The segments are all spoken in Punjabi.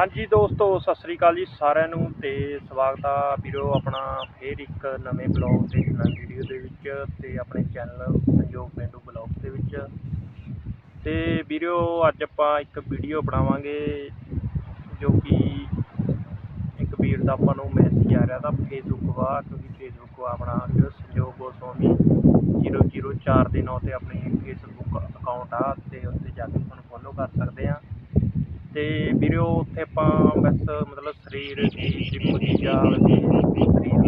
ਹਾਂਜੀ ਦੋਸਤੋ, ਸਤਿ ਸ੍ਰੀ ਅਕਾਲ ਜੀ ਸਾਰਿਆਂ ਨੂੰ ਤੇ ਸਵਾਗਤ ਆ ਵੀਰੋ ਆਪਣਾ ਫੇਰ ਇੱਕ ਨਵੇਂ ਬਲੌਗ ਤੇ ਨਵੀਂ ਵੀਡੀਓ ਦੇ ਵਿੱਚ ਤੇ ਆਪਣੇ ਚੈਨਲ ਸੰਯੋਗ ਪਿੰਡੂ ਬਲੌਗ ਦੇ ਵਿੱਚ। ਤੇ ਵੀਰੋ, ਅੱਜ ਆਪਾਂ ਇੱਕ ਵੀਡੀਓ ਬਣਾਵਾਂਗੇ ਜੋ ਕਿ ਇੱਕ ਵੀਰ ਦਾ ਆਪਾਂ ਨੂੰ ਮੈਸੇਜ ਆ ਰਿਹਾ ਤਾਂ ਫੇਸਬੁੱਕ ਵਾ ਕਿਉਂਕਿ ਫੇਸਬੁੱਕ ਵਾ ਆਪਣਾ ਜੋ ਸੰਜੋਗ ਗੋਸਵਾਮੀ 004 ਦੇ ਨਾਂ ਤੇ ਆਪਣੀ ਫੇਸਬੁੱਕ ਅਕਾਊਂਟ ਆ ਤੇ ਉੱਤੇ ਜਾ ਕੇ ਤੁਹਾਨੂੰ ਫੋਲੋ ਕਰ ਸਕਦੇ ਆ। ਤੇ ਵੀਰੋ ਉੱਥੇ ਆਪਾਂ ਬਸ ਮਤਲਬ ਸਰੀਰ ਦੀ ਜਿੰਮ ਦੀ ਜਾਂ ਸਰੀਰ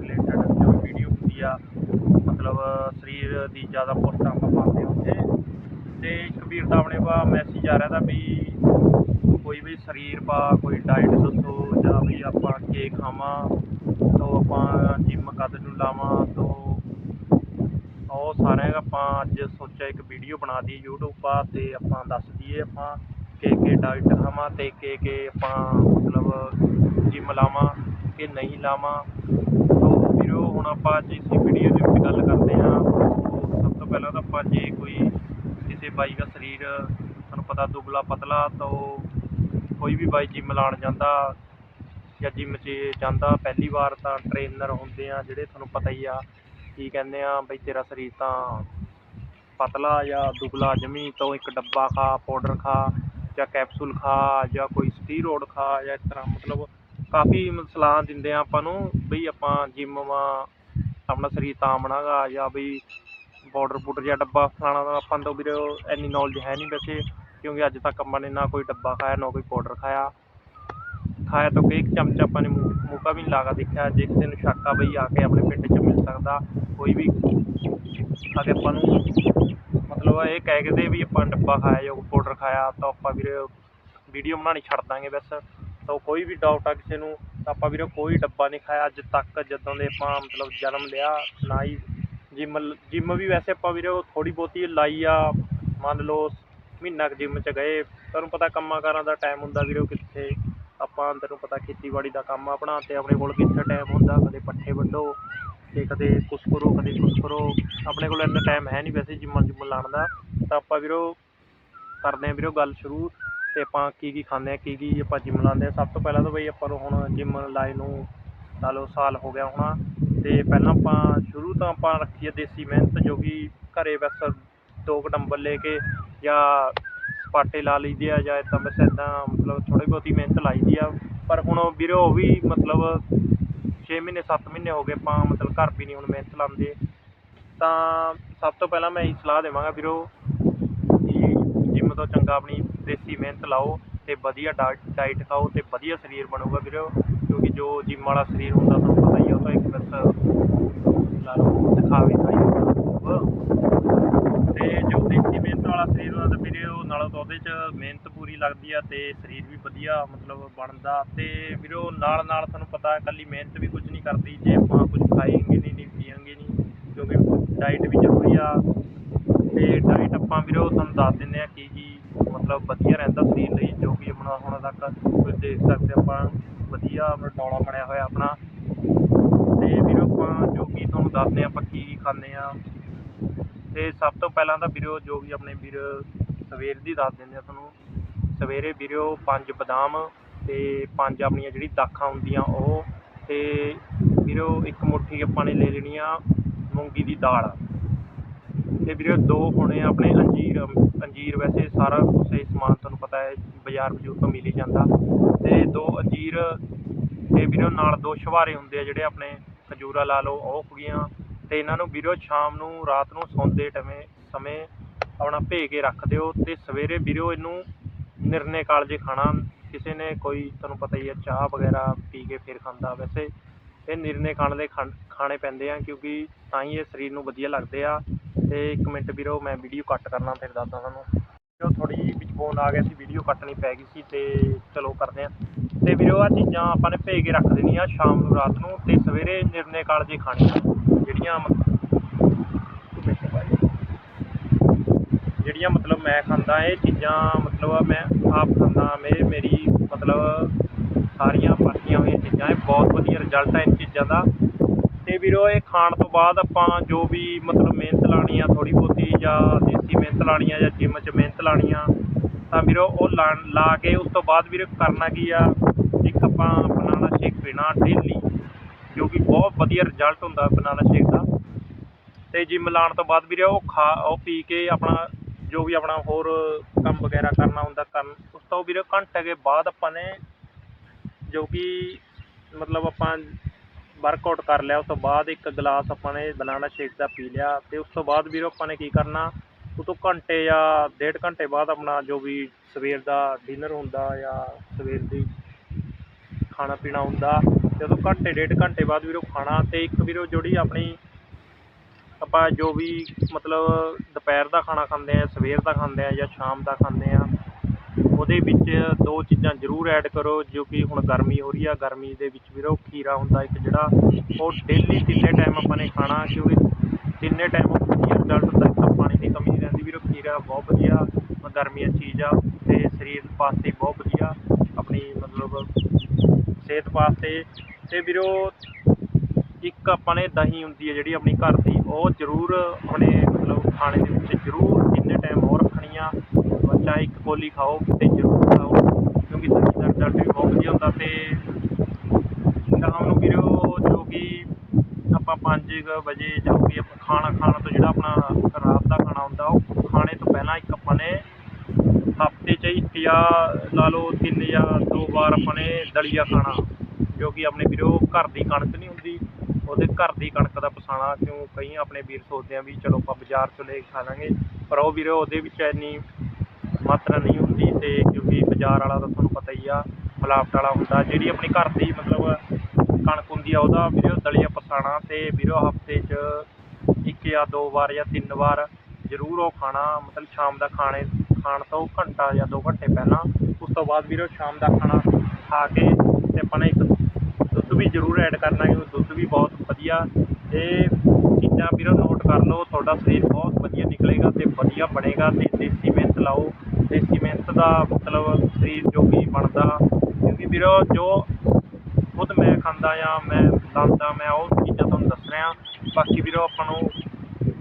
ਰਿਲੇਟਡ ਜੋ ਵੀਡੀਓ ਹੁੰਦੀ ਆ, ਮਤਲਬ ਸਰੀਰ ਦੀ ਜ਼ਿਆਦਾ ਪੋਸਟਾਂ ਆਪਾਂ ਪਾਉਂਦੇ ਉੱਥੇ। ਤੇ ਇੱਕ ਵੀਰ ਦਾ ਆਪਣੇ ਪਾ ਮੈਸੇਜ ਆ ਰਿਹਾ ਤਾਂ ਵੀ ਕੋਈ ਵੀ ਸਰੀਰ ਪਾ, ਕੋਈ ਡਾਈਟ ਦੱਸੋ, ਜਾਂ ਵੀ ਆਪਾਂ ਕੀ ਖਾਵਾਂ, ਤੋਂ ਆਪਾਂ ਜਿੰਮ ਕਦ ਨੂੰ ਲਾਵਾਂ, ਤੋਂ ਉਹ ਸਾਰਿਆਂ ਆਪਾਂ ਅੱਜ ਸੋਚਿਆ ਇੱਕ ਵੀਡੀਓ ਬਣਾ ਦੀ YouTube ਪਾ ਤੇ ਆਪਾਂ ਦੱਸ ਦਈਏ ਆਪਾਂ। ਕੇ ਕਿ ਡਾਈਟ ਖਾਵਾਂ ਤੇ ਕੇ ਕਿ ਆਪਾਂ ਮਤਲਬ ਜਿੰਮ ਲਾਵਾਂ ਕਿ ਨਹੀਂ ਲਾਵਾਂ। ਤੋਂ ਵੀਰੋ, ਹੁਣ ਆਪਾਂ ਅੱਜ ਇਸ ਵੀਡੀਓ ਦੇ ਵਿੱਚ ਗੱਲ ਕਰਦੇ ਹਾਂ। ਸਭ ਤੋਂ ਪਹਿਲਾਂ ਤਾਂ ਆਪਾਂ ਜੇ ਕੋਈ ਕਿਸੇ ਬਾਈ ਦਾ ਸਰੀਰ ਤੁਹਾਨੂੰ ਪਤਾ ਦੁਬਲਾ ਪਤਲਾ, ਤਾਂ ਕੋਈ ਵੀ ਬਾਈ ਜਿੰਮ ਲਾਣ ਜਾਂਦਾ ਜਾਂ ਜਿੰਮ 'ਚ ਜਾਂਦਾ, ਪਹਿਲੀ ਵਾਰ ਤਾਂ ਟ੍ਰੇਨਰ ਹੁੰਦੇ ਆ ਜਿਹੜੇ ਤੁਹਾਨੂੰ ਪਤਾ ਹੀ ਆ, ਕੀ ਕਹਿੰਦੇ ਆ ਬਈ ਤੇਰਾ ਸਰੀਰ ਤਾਂ ਪਤਲਾ ਜਾਂ ਦੁਬਲਾ ਜਮੀ, ਤੋਂ ਇੱਕ ਡੱਬਾ ਖਾ ਪਾਊਡਰ ਖਾ। ਜਾਂ ਕੈਪਸੂਲ ਖਾ ਜਾਂ ਕੋਈ ਸਟੀਰੋਇਡ ਖਾ ਜਾਂ ਇਸ ਤਰ੍ਹਾਂ ਮਤਲਬ ਕਾਫੀ ਸਲਾਹ ਦਿੰਦੇ ਆ ਆਪਾਂ ਨੂੰ ਬਈ ਆਪਾਂ ਜਿੰਮ ਵਾ, ਆਪਣਾ ਸਰੀਰ ਤਾਂ ਬਣਾਗਾ ਜਾਂ ਬਈ ਪਾਊਡਰ ਪੂਡਰ ਜਾਂ ਡੱਬਾ ਖਾਣਾ ਤਾਂ ਆਪਾਂ ਤੋਂ ਵੀਰੇ ਇੰਨੀ ਨੌਲੇਜ ਹੈ ਨਹੀਂ ਵੈਸੇ ਕਿਉਂਕਿ ਅੱਜ ਤੱਕ ਆਪਾਂ ਨੇ ਨਾ ਕੋਈ ਡੱਬਾ ਖਾਇਆ, ਨਾ ਕੋਈ ਪਾਊਡਰ ਖਾਇਆ। ਖਾਇਆ ਤਾਂ ਕੋਈ ਇੱਕ ਚਮਚਾ ਆਪਾਂ ਨੇ ਮੂੰਹ ਮੂਕਾ ਵੀ ਨਹੀਂ ਲਾ ਕੇ ਦੇਖਿਆ। ਜੇ ਕਿਸੇ ਨੂੰ ਸ਼ੱਕ ਆ ਬਈ ਆ ਕੇ ਆਪਣੇ ਪਿੰਡ 'ਚ ਮਿਲ ਸਕਦਾ, ਕੋਈ ਵੀ। ਆ ਆਪਾਂ ਨੂੰ ਮਤਲਬ ਇਹ ਕਹਿ ਕੇ ਦੇ ਵੀ ਆਪਾਂ ਡੱਬਾ ਖਾਇਆ ਜਾਂ ਪਾਊਡਰ ਖਾਇਆ, ਤਾਂ ਆਪਾਂ ਵੀਰੇ ਵੀਡੀਓ ਬਣਾਉਣੀ ਛੱਡ ਦਾਂਗੇ ਬਸ। ਤਾਂ ਕੋਈ ਵੀ ਡਾਊਟ ਆ ਕਿਸੇ ਨੂੰ, ਤਾਂ ਆਪਾਂ ਵੀਰੇ ਕੋਈ ਡੱਬਾ ਨਹੀਂ ਖਾਇਆ ਅੱਜ ਤੱਕ, ਜਦੋਂ ਦੇ ਆਪਾਂ ਮਤਲਬ ਜਨਮ ਲਿਆ, ਨਾ ਹੀ ਜਿੰਮ ਜਿੰਮ ਵੀ ਵੈਸੇ ਆਪਾਂ ਵੀਰੇ ਥੋੜੀ ਬਹੁਤੀ ਲਾਈ ਆ, ਮੰਨ ਲਓ ਮਹੀਨਾ ਕੁ ਜਿੰਮ 'ਚ ਗਏ, ਤੁਹਾਨੂੰ ਪਤਾ ਕੰਮਾਂ ਕਾਰਾਂ ਦਾ ਟਾਈਮ ਹੁੰਦਾ ਵੀਰੇ ਕਿੱਥੇ, ਆਪਾਂ ਤੈਨੂੰ ਪਤਾ ਖੇਤੀਬਾੜੀ ਦਾ ਕੰਮ ਆਪਣਾ ਤੇ ਆਪਣੇ ਕੋਲ ਕਿੱਥੇ ਟਾਈਮ ਹੁੰਦਾ, ਕਦੇ ਪੱਠੇ ਵੱਢੋ ਤੇ ਕਦੇ ਕੁਛ ਕਰੋ, ਕਦੇ ਕੁਛ ਕਰੋ। ਆਪਣੇ ਕੋਲ ਇੰਨਾ ਟਾਈਮ ਹੈ ਨਹੀਂ ਵੈਸੇ ਜਿੰਮਾਂ ਜੁੰਮ ਲਾਉਣ ਦਾ। ਤਾਂ ਆਪਾਂ ਵੀਰੋ ਕਰਦੇ ਹਾਂ ਵੀਰੋ ਗੱਲ ਸ਼ੁਰੂ ਤੇ ਆਪਾਂ ਕੀ ਕੀ ਖਾਂਦੇ ਆ ਕੀ ਕੀ ਆਪਾਂ ਜਿੰਮ ਲਾਉਂਦੇ ਆ ਸਭ ਤੋਂ ਪਹਿਲਾਂ ਤਾਂ ਬਈ ਆਪਾਂ ਨੂੰ ਹੁਣ ਜਿੰਮ ਲਾਏ ਨੂੰ ਲਾ ਲਓ ਸਾਲ ਹੋ ਗਿਆ ਹੋਣਾ। ਤੇ ਪਹਿਲਾਂ ਆਪਾਂ ਸ਼ੁਰੂ ਤੋਂ ਆਪਾਂ ਰੱਖੀ ਆ ਦੇਸੀ ਮਿਹਨਤ, ਜੋ ਕਿ ਘਰੇ ਬਸ ਦੋ ਕੁ ਡੰਬਲ ਲੈ ਕੇ ਜਾਂ ਸਪਾਟੇ ਲਾ ਲਈਦੇ ਆ ਜਾਂ ਇਦਾਂ ਬਸ ਇਦਾਂ ਮਤਲਬ ਥੋੜੀ ਬਹੁਤੀ ਮਿਹਨਤ ਲਾਈਦੀ ਆ। ਪਰ ਹੁਣ ਵੀਰੋ ਉਹ ਵੀ ਮਤਲਬ 6 ਮਹੀਨੇ 7 ਮਹੀਨੇ ਹੋ ਗਏ ਆਪਾਂ ਮਤਲਬ ਘਰ ਵੀ ਨਹੀਂ ਹੁਣ ਮਿਹਨਤ ਲਾਉਂਦੇ। ਤਾਂ ਸਭ ਤੋਂ ਪਹਿਲਾਂ ਮੈਂ ਇਹੀ ਸਲਾਹ ਦੇਵਾਂਗਾ ਵੀਰੋ ਕਿ ਜਿੰਮ ਤੋਂ ਚੰਗਾ ਆਪਣੀ ਦੇਸੀ ਮਿਹਨਤ ਲਾਓ ਤੇ ਵਧੀਆ ਡਾਈਟ ਖਾਓ ਤੇ ਵਧੀਆ ਸਰੀਰ ਬਣੂਗਾ ਵੀਰੋ। ਕਿਉਂਕਿ ਜੋ ਜਿੰਮ ਵਾਲਾ ਸਰੀਰ ਹੁੰਦਾ ਤੁਹਾਨੂੰ ਪਤਾ ਹੀ ਆ, ਉਹ ਤਾਂ ਇੱਕ ਬਸ ਲਾ ਲਓ ਦਿਖਾਵੇ ਦਾ ਹੀ ਹੁੰਦਾ ਤੇ ਜੋ ਦੇਸੀ ਮਿਹਨਤ ਵਾਲਾ ਸਰੀਰ ਹੁੰਦਾ ਤਾਂ ਵੀਰੇ ਉਹ ਨਾਲੋਂ ਤਾਂ ਉਹਦੇ 'ਚ ਮਿਹਨਤ ਪੂਰੀ ਲੱਗਦੀ ਆ ਤੇ ਸਰੀਰ ਵੀ ਵਧੀਆ ਮਤਲਬ ਬਣਦਾ ਤੇ ਵੀਰੋ ਨਾਲ ਨਾਲ ਤੁਹਾਨੂੰ ਪਤਾ ਇਕੱਲੀ ਮਿਹਨਤ ਵੀ ਕੁਝ ਨਹੀਂ ਕਰਦੀ, ਜੇ ਆਪਾਂ ਕੁਝ ਖਾਏਂਗੇ ਨਹੀਂ ਨਹੀਂ ਪੀਵਾਂਗੇ ਨਹੀਂ, ਕਿਉਂਕਿ ਡਾਈਟ ਵੀ ਜ਼ਰੂਰੀ ਆ ਤੇ ਡਾਈਟ ਆਪਾਂ ਵੀਰੋ ਤੁਹਾਨੂੰ ਦੱਸ ਦਿੰਦੇ ਆ ਕੀ ਕੀ ਮਤਲਬ ਵਧੀਆ ਰਹਿੰਦਾ ਸਰੀਰ ਲਈ, ਜੋ ਕਿ ਆਪਣਾ ਹੁਣ ਤੱਕ ਤੁਸੀਂ ਦੇਖ ਸਕਦੇ ਆਪਾਂ, ਵਧੀਆ ਮਟੌਲਾ ਬਣਿਆ ਹੋਇਆ ਆਪਣਾ। ਤੇ ਵੀਰੋ ਆਪਾਂ ਜੋ ਕਿ ਤੁਹਾਨੂੰ ਦੱਸਦੇ ਆ ਆਪਾਂ ਕੀ ਕੀ ਖਾਂਦੇ ਆ। ਤੇ ਸਭ ਤੋਂ ਪਹਿਲਾਂ ਤਾਂ ਵੀਰੋ, ਜੋ ਵੀ ਆਪਣੇ ਵੀਰ ਸਵੇਰ ਦੀ ਦੱਸ ਦਿੰਦੇ ਆ ਤੁਹਾਨੂੰ, ਸਵੇਰੇ ਵੀਰੋ ਪੰਜ ਬਦਾਮ ਤੇ ਪੰਜ ਆਪਣੀਆਂ ਜਿਹੜੀ ਦਾਖਾਂ ਹੁੰਦੀਆਂ ਉਹ ਤੇ ਵੀਰੋ ਇੱਕ ਮੁੱਠੀ ਆਪਾਂ ਨੇ ਲੈ ਲੈਣੀ ਆ ਮੂੰਗੀ ਦੀ ਦਾਲ। ਤੇ ਵੀਰੋ ਦੋ ਹੋਣੇ ਆ ਆਪਣੇ ਅੰਜੀਰ ਅੰਜੀਰ ਵੈਸੇ ਸਾਰਾ ਕੁਛ ਸਮਾਨ ਤੁਹਾਨੂੰ ਪਤਾ ਹੈ, ਬਾਜ਼ਾਰ ਬਜ਼ੂਰ ਤੋਂ ਮਿਲ ਹੀ ਜਾਂਦਾ। ਤੇ ਦੋ ਅੰਜੀਰ ਤੇ ਵੀਰੋ ਨਾਲ ਦੋ ਛੁਹਾਰੇ ਹੁੰਦੇ ਆ ਜਿਹੜੇ ਆਪਣੇ ਖਜੂਰਾ ਲਾ ਲਓ, ਉਹ ਹੋ ਗਈਆਂ। ਤੇ ਇਹਨਾਂ ਨੂੰ ਵੀਰੋ ਸ਼ਾਮ ਨੂੰ, ਰਾਤ ਨੂੰ ਸੌਂਦੇ ਟਵੇਂ ਸਮੇਂ ਆਪਣਾ ਭੇ ਕੇ ਰੱਖ ਦਿਓ ਤੇ ਸਵੇਰੇ ਵੀਰੋ ਇਹਨੂੰ ਨਿਰਨੇ ਕਾਲਜੇ ਖਾਣਾ। ਕਿਸੇ ਨੇ ਕੋਈ ਤੁਹਾਨੂੰ ਪਤਾ ਹੀ ਹੈ, ਚਾਹ ਵਗੈਰਾ ਪੀ ਕੇ ਫਿਰ ਖਾਂਦਾ। ਵੈਸੇ ਇਹ ਨਿਰਨੇ ਖਾਣ ਦੇ ਖਾਣ- ਖਾਣੇ ਪੈਂਦੇ ਆ ਕਿਉਂਕਿ ਤਾਂ ਹੀ ਇਹ ਸਰੀਰ ਨੂੰ ਵਧੀਆ ਲੱਗਦੇ ਆ। ਤੇ ਇੱਕ ਮਿੰਟ ਵੀਰੋ ਮੈਂ ਵੀਡੀਓ ਕੱਟ ਕਰਨਾ ਫਿਰ ਦੱਸਦਾ ਤੁਹਾਨੂੰ। ਵੀਰੋ ਥੋੜੀ ਵਿੱਚ ਫੋਨ ਆ ਗਿਆ ਸੀ, ਵੀਡੀਓ ਕੱਟਣੀ ਪੈ ਗਈ ਸੀ ਤੇ ਚਲੋ ਕਰਦੇ ਆ। ਤੇ ਵੀਰੋ ਆ ਚੀਜ਼ਾਂ ਆਪਾਂ ਨੇ ਭੇਜ ਕੇ ਰੱਖ ਦੇਣੀਆਂ ਸ਼ਾਮ ਨੂੰ, ਰਾਤ ਨੂੰ ਤੇ ਸਵੇਰੇ ਨਿਰਨੇ ਕਾਲਜੇ ਖਾਣੀਆਂ ਜਿਹੜੀਆਂ ਮ- ਜਿਹੜੀਆਂ ਮਤਲਬ ਮੈਂ ਖਾਂਦਾ, ਇਹ ਚੀਜ਼ਾਂ ਮਤਲਬ ਮੈਂ ਆਪ ਖਾਂਦਾ ਮੇਰੇ ਮੇਰੀ ਮਤਲਬ ਸਾਰੀਆਂ ਵਰਤੀਆਂ ਹੋਈਆਂ ਚੀਜ਼ਾਂ, ਇਹ ਬਹੁਤ ਵਧੀਆ ਰਿਜ਼ਲਟ ਹੈ ਇਨ ਚੀਜ਼ਾਂ ਦਾ। ਤੇ ਵੀਰੋ, ਇਹ ਖਾਣ ਤੋਂ ਬਾਅਦ ਆਪਾਂ ਜੋ ਵੀ ਮਤਲਬ ਮਿਹਨਤ ਲਾਣੀ ਆ ਥੋੜੀ ਬਹੁਤੀ ਜਾਂ ਦੇਸੀ ਮਿਹਨਤ ਲਾਣੀ ਆ ਜਾਂ ਜਿਮ 'ਚ ਮਿਹਨਤ ਲਾਣੀ ਆ, ਤਾਂ ਵੀਰੋ ਉਹ ਲਾ ਲਾ ਕੇ ਉਸ ਤੋਂ ਬਾਅਦ ਵੀਰੇ ਕਰਨਾ ਕੀ ਆ? ਇੱਕ ਆਪਾਂ ਬਨਾਨਾ ਸ਼ੇਕ ਪੀਣਾ ਡੇਲੀ ਜੋ ਕਿ ਬਹੁਤ ਵਧੀਆ ਰਿਜ਼ਲਟ ਹੁੰਦਾ ਬਨਾਨਾ ਸ਼ੇਕ ਦਾ। ਤੇ ਜਿਮ ਲਾਉਣ ਤੋਂ ਬਾਅਦ ਵੀਰੇ ਉਹ ਖਾ, ਉਹ ਪੀ ਕੇ ਆਪਣਾ ਜੋ ਵੀ ਆਪਣਾ ਹੋਰ ਕੰਮ ਵਗੈਰਾ ਕਰਨਾ ਹੁੰਦਾ ਕਰਨ, ਉਸ ਤੋਂ ਵੀਰੇ ਘੰਟੇ ਕੇ ਬਾਅਦ ਆਪਾਂ ਨੇ ਜੋ ਕਿ ਮਤਲਬ ਆਪਾਂ ਵਰਕਆਊਟ ਕਰ ਲਿਆ, ਉਸ ਤੋਂ ਬਾਅਦ ਇੱਕ ਗਲਾਸ ਆਪਾਂ ਨੇ ਬਨਾਨਾ ਸ਼ੇਕ ਦਾ ਪੀ ਲਿਆ ਤੇ ਉਸ ਤੋਂ ਬਾਅਦ ਵੀਰੋ ਆਪਾਂ ਨੇ ਕੀ ਕਰਨਾ, ਉਹ ਤੋਂ ਘੰਟੇ ਜਾਂ ਡੇਢ ਘੰਟੇ ਬਾਅਦ ਆਪਣਾ ਜੋ ਵੀ ਸਵੇਰ ਦਾ ਡਿਨਰ ਹੁੰਦਾ ਜਾਂ ਸਵੇਰ ਦੀ ਖਾਣਾ ਪੀਣਾ ਹੁੰਦਾ, ਜਦੋਂ ਘੰਟੇ, ਡੇਢ ਘੰਟੇ ਬਾਅਦ ਵੀਰੋ ਖਾਣਾ ਤੇ ਇੱਕ ਵੀਰੋ ਜਿਹੜੀ ਆਪਣੀ ਆਪਾਂ ਜੋ ਵੀ ਮਤਲਬ ਦੁਪਹਿਰ ਦਾ ਖਾਣਾ ਖਾਂਦੇ ਆ, ਸਵੇਰ ਦਾ ਖਾਂਦੇ ਆ ਜਾਂ ਸ਼ਾਮ ਦਾ ਖਾਂਦੇ ਆ, ਉਹਦੇ ਵਿੱਚ ਦੋ ਚੀਜ਼ਾਂ ਜ਼ਰੂਰ ਐਡ ਕਰੋ, ਜੋ ਕਿ ਹੁਣ ਗਰਮੀ ਹੋ ਰਹੀ ਆ। ਗਰਮੀ ਦੇ ਵਿੱਚ ਵੀਰੋ ਖੀਰਾ ਹੁੰਦਾ ਇੱਕ ਜਿਹੜਾ, ਉਹ ਡੇਲੀ ਤਿੰਨੇ ਟਾਈਮ ਆਪਾਂ ਨੇ ਖਾਣਾ, ਕਿਉਂਕਿ ਤਿੰਨੇ ਟਾਈਮ ਵਧੀਆ ਰਿਜ਼ਲਟ ਹੁੰਦਾ, ਇੱਕ ਤਾਂ ਪਾਣੀ ਦੀ ਕਮੀ ਨਹੀਂ ਰਹਿੰਦੀ। ਵੀਰੋ ਖੀਰਾ ਬਹੁਤ ਵਧੀਆ ਗਰਮੀਆਂ ਚੀਜ਼ ਆ ਤੇ ਸਰੀਰ ਵਾਸਤੇ ਬਹੁਤ ਵਧੀਆ। ਆਪਣੀ ਮਤਲਬ ਸਿਹਤ ਵਾਸਤੇ। ਤੇ ਵੀਰੋ, ਇੱਕ ਆਪਾਂ ਨੇ ਦਹੀਂ ਹੁੰਦੀ ਹੈ ਜਿਹੜੀ ਆਪਣੀ ਘਰ ਦੀ, ਉਹ ਜ਼ਰੂਰ ਆਪਣੇ ਮਤਲਬ ਖਾਣੇ ਦੇ ਵਿੱਚ ਜ਼ਰੂਰ ਤਿੰਨੇ ਟਾਈਮ ਹੋਰ ਰੱਖਣੀ ਆ। ਚਾਹੇ ਇੱਕ ਕੋਲੀ ਖਾਓ ਤੇ ਜ਼ਰੂਰ ਖਾਓ, ਕਿਉਂਕਿ ਦਹੀਂ ਦਾ ਰਿਜ਼ਲਟ ਵੀ ਬਹੁਤ ਵਧੀਆ ਹੁੰਦਾ। ਤੇ ਸ਼ਾਮ ਨੂੰ ਵੀਰੋ, ਜੋ ਕਿ ਆਪਾਂ 5 ਵਜੇ ਜੋ ਕਿ ਆਪਾਂ ਖਾਣਾ ਖਾਣ ਤੋਂ ਜਿਹੜਾ ਆਪਣਾ ਰਾਤ ਦਾ ਖਾਣਾ ਹੁੰਦਾ, ਉਹ ਖਾਣੇ ਤੋਂ ਪਹਿਲਾਂ ਇੱਕ ਆਪਾਂ ਨੇ ਹਫ਼ਤੇ 'ਚ ਇੱਕ ਜਾਂ ਲਾ ਲਓ ਤਿੰਨ ਜਾਂ ਦੋ ਵਾਰ ਆਪਾਂ ਨੇ ਦਲੀਆ ਖਾਣਾ, ਜੋ ਕਿ ਆਪਣੇ ਵੀਰੋ ਘਰ ਦੀ ਕਣਕ ਨਹੀਂ ਹੁੰਦੀ, ਉਹਦੇ ਘਰ ਦੀ ਕਣਕ ਦਾ ਪਸਾਣਾ ਕਿਉਂ? ਕਈ ਆਪਣੇ ਵੀਰ ਸੋਚਦੇ ਆ ਵੀ ਚਲੋ ਆਪਾਂ ਬਾਜ਼ਾਰ ਚੋਂ ਲੈ ਕੇ ਖਾ ਲਾਂਗੇ, ਪਰ ਉਹ ਵੀਰੋ ਉਹਦੇ ਵਿੱਚ ਇੰਨੀ ਮਾਤਰਾ ਨਹੀਂ ਹੁੰਦੀ ਤੇ ਕਿਉਂਕਿ ਬਾਜ਼ਾਰ ਵਾਲਾ ਤਾਂ ਤੁਹਾਨੂੰ ਪਤਾ ਹੀ ਆ, ਮਿਲਾਵਟ ਵਾਲਾ ਹੁੰਦਾ, ਜਿਹੜੀ ਆਪਣੀ ਘਰ ਦੀ ਮਤਲਬ ਕਣਕ ਹੁੰਦੀ ਆ, ਉਹਦਾ ਵੀਰੋ ਦਲੀਆ ਪਸਾਣਾ ਤੇ ਵੀਰੋ ਹਫ਼ਤੇ 'ਚ ਇੱਕ ਜਾਂ ਦੋ ਵਾਰ ਜਾਂ ਤਿੰਨ ਵਾਰ ਜ਼ਰੂਰ ਉਹ ਖਾਣਾ, ਮਤਲਬ ਸ਼ਾਮ ਦਾ ਖਾਣੇ ਖਾਣ ਤੋਂ ਘੰਟਾ ਜਾਂ ਦੋ ਘੰਟੇ ਪਹਿਲਾਂ, ਉਸ ਤੋਂ ਬਾਅਦ ਵੀਰੋ ਸ਼ਾਮ ਦਾ ਖਾਣਾ ਖਾ ਕੇ ਤੇ ਆਪਾਂ ਨੇ ਇੱਕ ਦੁੱਧ ਵੀ ਜ਼ਰੂਰ ਐਡ ਕਰਨਾ ਕਿਉਂਕਿ ਦੁੱਧ ਵੀ ਬਹੁਤ ਵਧੀਆ ਇਹ ਚੀਜ਼ਾਂ ਵੀਰੋ ਨੋਟ ਕਰ ਲਓ, ਤੁਹਾਡਾ ਸਰੀਰ ਬਹੁਤ ਵਧੀਆ ਨਿਕਲੇਗਾ ਤੇ ਵਧੀਆ ਬਣੇਗਾ ਤੇ ਦੇਸੀ ਮਿਹਨਤ ਲਾਓ। ਦੇਸੀ ਮਿਹਨਤ ਦਾ ਮਤਲਬ ਸਰੀਰ ਜੋ ਵੀ ਬਣਦਾ, ਕਿਉਂਕਿ ਵੀਰੋ ਜੋ ਖੁਦ ਮੈਂ ਖਾਂਦਾ ਜਾਂ ਮੈਂ ਲਾਉਂਦਾ ਮੈਂ ਉਹ ਚੀਜ਼ਾਂ ਤੁਹਾਨੂੰ ਦੱਸ ਰਿਹਾ। ਬਾਕੀ ਵੀਰੋ ਆਪਾਂ ਨੂੰ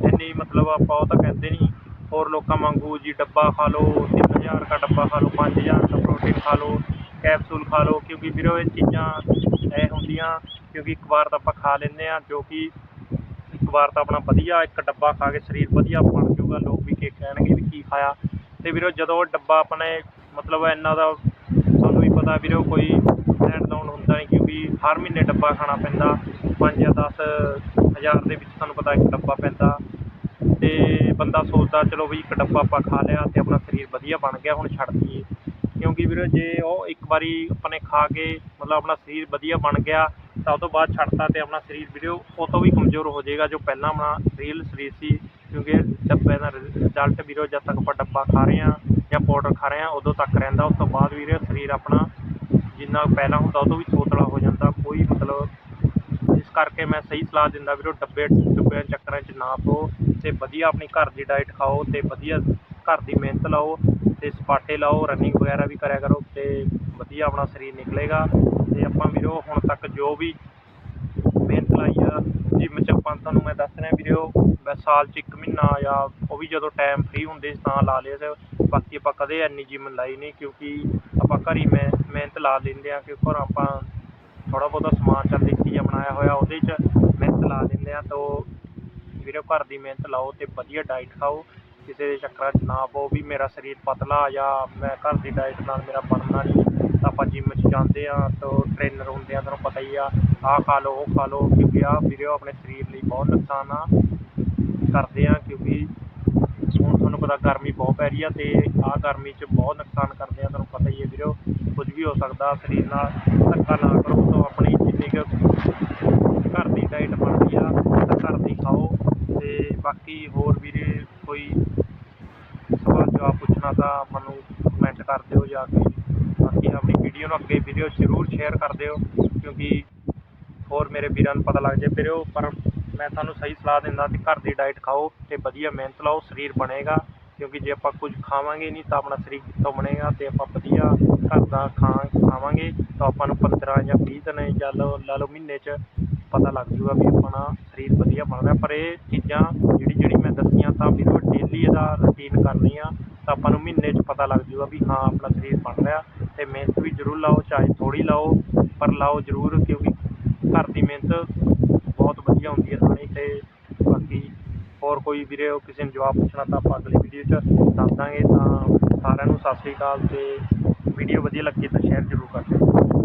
ਇੰਨੀ ਮਤਲਬ ਆਪਾਂ ਉਹ ਤਾਂ ਕਹਿੰਦੇ ਨਹੀਂ। ਹੋਰ ਲੋਕਾਂ ਵਾਂਗੂ ਜੀ ਡੱਬਾ ਖਾ ਲਓ 3000 ਦਾ ਡੱਬਾ ਖਾ ਲਓ 5000 ਦਾ ਪ੍ਰੋਟੀਨ ਖਾ ਲਓ ਕੈਪਸੂਲ ਖਾ ਲਓ, ਕਿਉਂਕਿ ਵੀਰੋ ਇਹ ਚੀਜ਼ਾਂ ਇਹ ਹੁੰਦੀਆਂ ਕਿਉਂਕਿ ਇੱਕ ਵਾਰ ਤਾਂ ਆਪਾਂ ਖਾ ਲੈਂਦੇ ਆ ਜੋ ਕਿ ਇੱਕ ਵਾਰ ਤਾਂ ਆਪਣਾ ਵਧੀਆ ਇੱਕ ਡੱਬਾ ਖਾ ਕੇ ਸਰੀਰ ਵਧੀਆ ਬਣ ਜਾਊਗਾ, ਲੋਕ ਵੀ ਕੀ ਕਹਿਣਗੇ ਵੀ ਕੀ ਖਾਇਆ। ਤੇ ਵੀਰੋ ਜਦੋਂ ਉਹ ਡੱਬਾ ਆਪਣੇ ਮਤਲਬ ਇੰਨਾ ਦਾ ਤੁਹਾਨੂੰ ਵੀ ਪਤਾ ਵੀਰੋ ਕੋਈ ਲੈਣ ਲਾਉਣ ਹੁੰਦਾ ਨਹੀਂ, ਕਿਉਂਕਿ ਹਰ ਮਹੀਨੇ ਡੱਬਾ ਖਾਣਾ ਪੈਂਦਾ। 5 ਜਾਂ 10 ਹਜ਼ਾਰ ਦੇ ਵਿੱਚ ਤੁਹਾਨੂੰ ਪਤਾ ਇੱਕ ਡੱਬਾ ਪੈਂਦਾ। ਤੇ ਬੰਦਾ ਸੋਚਦਾ, ਚਲੋ ਵੀ ਇੱਕ ਡੱਬਾ ਆਪਾਂ ਖਾ ਲਿਆ ਤੇ ਆਪਣਾ ਸਰੀਰ ਵਧੀਆ ਬਣ ਗਿਆ, ਹੁਣ ਛੱਡ ਦਈਏ। ਕਿਉਂਕਿ ਵੀਰੇ, ਜੇ ਉਹ ਇੱਕ ਵਾਰੀ ਆਪਾਂ ਨੇ ਖਾ ਕੇ ਮਤਲਬ ਆਪਣਾ ਸਰੀਰ ਵਧੀਆ ਬਣ ਗਿਆ, ਤਾਂ ਉਹ ਤੋਂ ਬਾਅਦ ਛੱਡਤਾ ਤੇ ਆਪਣਾ ਸਰੀਰ ਵੀਰੇ, ਉਹ ਤੋਂ ਵੀ ਕਮਜ਼ੋਰ ਹੋ ਜਾਏਗਾ, ਜੋ ਪਹਿਲਾਂ ਆਪਣਾ ਰੀਅਲ ਸਰੀਰ ਸੀ। ਕਿਉਂਕਿ ਡੱਬੇ ਦਾ ਰਿਜ਼ਲਟ ਵੀਰੋ, ਜਦ ਤੱਕ ਆਪਾਂ ਡੱਬਾ ਖਾ ਰਹੇ ਹਾਂ ਜਾਂ ਪਾਊਡਰ ਖਾ ਰਹੇ ਹਾਂ, ਉਦੋਂ ਤੱਕ ਰਹਿੰਦਾ। ਉਸ ਤੋਂ ਬਾਅਦ ਵੀਰੇ, ਸਰੀਰ ਆਪਣਾ ਜਿੰਨਾ ਪਹਿਲਾਂ ਹੁੰਦਾ, ਉਹ ਤੋਂ ਵੀ ਸੋਤਲਾ ਹੋ ਜਾਂਦਾ। ਕੋਈ ਮਤਲਬ ਇਸ ਕਰਕੇ ਮੈਂ ਸਹੀ ਸਲਾਹ ਦਿੰਦਾ ਵੀਰੋ, ਡੱਬੇ, ਡੱਬਿਆਂ ਚੱਕਰਾਂ 'ਚ ਨਾ ਪਓ। ਤੇ ਵਧੀਆ ਆਪਣੀ ਘਰ ਦੀ ਡਾਈਟ ਖਾਓ ਤੇ ਵਧੀਆ ਘਰ ਦੀ ਮਿਹਨਤ ਲਾਓ ਤੇ ਸਪਾਟੇ ਲਾਓ ਰਨਿੰਗ ਵਗੈਰਾ ਵੀ ਕਰਿਆ ਕਰੋ ਤੇ ਵਧੀਆ ਆਪਣਾ ਸਰੀਰ ਨਿਕਲੇਗਾ। ਤੇ ਆਪਾਂ ਵੀਰੋ ਹੁਣ ਤੱਕ ਜੋ ਵੀ ਮਿਹਨਤ ਲਾਈ ਆ ਜਿਮ 'ਚ ਆਪਾਂ ਤੁਹਾਨੂੰ ਮੈਂ ਦੱਸ ਰਿਹਾ ਵੀਰੋ, ਮੈਂ ਸਾਲ 'ਚ ਇੱਕ ਮਹੀਨਾ ਜਾਂ ਉਹ ਵੀ ਜਦੋਂ ਟਾਈਮ ਫ੍ਰੀ ਹੁੰਦੇ ਤਾਂ ਲਾ ਲਿਆ ਸੀ। ਬਾਕੀ ਆਪਾਂ ਕਦੇ ਇੰਨੀ ਜਿਮ ਲਾਈ ਨਹੀਂ ਕਿਉਂਕਿ ਆਪਾਂ ਘਰ ਹੀ ਮੈਂ, ਮਿਹਨਤ ਲਾ ਲੈਂਦੇ ਆ ਕਿ ਘਰ ਆਪਾਂ ਥੋੜ੍ਹਾ ਬਹੁਤਾ ਸਮਾਨ ਚੱਲ ਦੇਸੀ ਬਣਾਇਆ ਹੋਇਆ, ਉਹਦੇ 'ਚ ਮਿਹਨਤ ਲਾ ਲੈਂਦੇ ਆ ਤਾਂ ਵੀਰੋ, ਘਰ ਦੀ ਮਿਹਨਤ ਲਾਓ ਤੇ ਵਧੀਆ ਡਾਈਟ ਖਾਓ। ਕਿਸੇ ਦੇ ਚੱਕਰਾਂ 'ਚ ਨਾ ਪਓ ਵੀ ਮੇਰਾ ਸਰੀਰ ਪਤਲਾ ਜਾਂ ਮੈਂ ਘਰ ਦੀ ਡਾਈਟ ਨਾਲ ਮੇਰਾ ਬਣਨਾ ਨਹੀਂ। ਆਪਾਂ ਜਿਮ 'ਚ ਜਾਂਦੇ ਆ ਤਾਂ ਟ੍ਰੇਨਰ ਹੁੰਦੇ ਆ, ਤੁਹਾਨੂੰ ਪਤਾ ਹੀ ਆ, ਆਹ ਖਾ ਲਓ, ਉਹ ਖਾ ਲਓ, ਕਿਉਂਕਿ ਆਹ ਵੀਰੋ ਆਪਣੇ ਸਰੀਰ ਲਈ ਬਹੁਤ ਨੁਕਸਾਨ ਆ। ਕਰਦੇ ਆ ਕਿਉਂਕਿ ਹੁਣ ਤੁਹਾਨੂੰ ਪਤਾ ਗਰਮੀ ਬਹੁਤ ਪੈ ਰਹੀ ਆ ਤੇ ਆਹ ਗਰਮੀ 'ਚ ਬਹੁਤ ਨੁਕਸਾਨ ਕਰਦੇ ਆ, ਤੁਹਾਨੂੰ ਪਤਾ ਹੀ ਹੈ ਵੀਰੋ। ਕੁਝ ਵੀ ਹੋ ਸਕਦਾ ਸਰੀਰ ਨਾਲ ਧੱਕਾ ਨਾ ਕਰੋ ਤਾਂ ਆਪਣੀ ਜਿੰਨੀ ਕੁ ਘਰ ਦੀ ਡਾਈਟ ਬਣਦੀ ਆ ਤਾਂ ਘਰ ਦੀ ਖਾਓ ਤੇ ਬਾਕੀ ਹੋਰ ਵੀਰੇ ਕੋਈ ਸਵਾਲ ਜਵਾਬ ਪੁੱਛਣਾ ਤਾਂ ਮੈਨੂੰ ਕਮੈਂਟ ਕਰ ਦਿਓ ਜਾਂ ਕੇ। ਬਾਕੀ ਆਪਣੀ ਵੀਡੀਓ ਨੂੰ ਅੱਗੇ ਵੀਡੀਓ ਜ਼ਰੂਰ ਸ਼ੇਅਰ ਕਰ ਦਿਓ, ਕਿਉਂਕਿ ਹੋਰ ਮੇਰੇ ਵੀਰਾਂ ਨੂੰ ਪਤਾ ਲੱਗ ਜਾਏ ਵੀਰੋ, ਪਰ ਮੈਂ ਤੁਹਾਨੂੰ ਸਹੀ ਸਲਾਹ ਦਿੰਦਾ ਕਿ ਘਰ ਦੀ ਡਾਈਟ ਖਾਓ ਤੇ ਵਧੀਆ ਮਿਹਨਤ ਲਾਓ, ਸਰੀਰ ਬਣੇਗਾ। ਕਿਉਂਕਿ ਜੇ ਆਪਾਂ ਕੁਝ ਖਾਵਾਂਗੇ ਨਹੀਂ ਤਾਂ ਆਪਣਾ ਸਰੀਰ ਕਿੱਥੋਂ ਬਣੇਗਾ ਤੇ ਆਪਾਂ ਵਧੀਆ ਘਰ ਦਾ ਖਾਂ ਖਾਵਾਂਗੇ ਤਾਂ ਆਪਾਂ ਨੂੰ 15 ਜਾਂ 20 ਦਿਨ ਜਾਂ ਲਓ ਲਾ ਲਓ ਮਹੀਨੇ 'ਚ ਪਤਾ ਲੱਗ ਜੂਗਾ ਵੀ ਆਪਣਾ ਸਰੀਰ ਵਧੀਆ ਬਣਦਾ ਪਰ ਇਹ ਚੀਜ਼ਾਂ ਜਿਹੜੀ ਜਿਹੜੀ ਮੈਂ ਦੱਸੀਆਂ ਤਾਂ ਵੀਰੋ ਡੇਲੀ ਇਹਦਾ ਰੂਟੀਨ ਕਰਨੀ ਆ ਤਾਂ ਆਪਾਂ ਨੂੰ ਮਹੀਨੇ 'ਚ ਪਤਾ ਲੱਗ ਜੂਗਾ ਵੀ ਹਾਂ, ਆਪਣਾ ਸਰੀਰ ਬਣ ਰਿਹਾ। ਤੇ ਮਿਹਨਤ ਵੀ ਜ਼ਰੂਰ ਲਾਓ, ਚਾਹੇ ਥੋੜ੍ਹੀ ਲਾਓ, ਪਰ ਲਾਓ ਜ਼ਰੂਰ, ਕਿਉਂਕਿ ਘਰ ਦੀ ਮਿਹਨਤ ਬਹੁਤ ਵਧੀਆ ਹੁੰਦੀ ਹੈ ਥਾਣੀ। ਤੇ ਬਾਕੀ ਹੋਰ ਕੋਈ ਵੀਰੇ ਕਿਸੇ ਨੂੰ ਜਵਾਬ ਪੁੱਛਣਾ ਤਾਂ ਆਪਾਂ ਅਗਲੀ ਵੀਡੀਓ 'ਚ ਦੱਸ ਦਾਂਗੇ। ਤਾਂ ਸਾਰਿਆਂ ਨੂੰ ਸਤਿ ਸ੍ਰੀ ਅਕਾਲ, ਤੇ ਵੀਡੀਓ ਵਧੀਆ ਲੱਗੀ ਤਾਂ ਸ਼ੇਅਰ ਜ਼ਰੂਰ ਕਰ ਦਿਓ।